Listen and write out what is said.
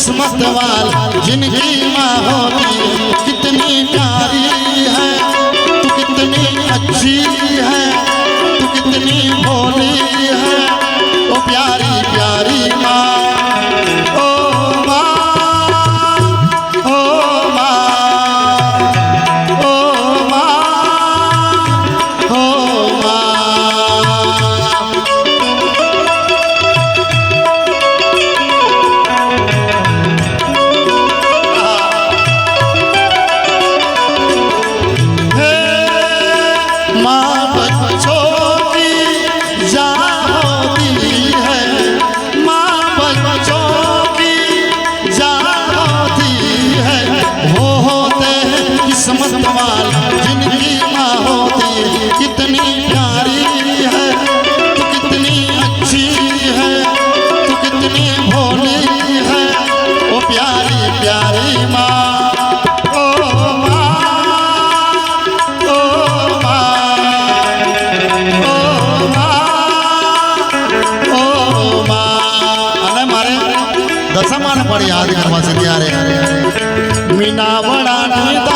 किस्मत वाल जिनकी माँ होती कितनी प्यारी है। तू कितनी अच्छी है, तू कितनी भोली किस्मत वाला जिनकी माँ होती कितनी प्यारी है, तू कितनी अच्छी है, तू कितनी भोली है वो प्यारी प्यारी माँ याद करवा से કરવા છે ત્યારે बड़ा વડા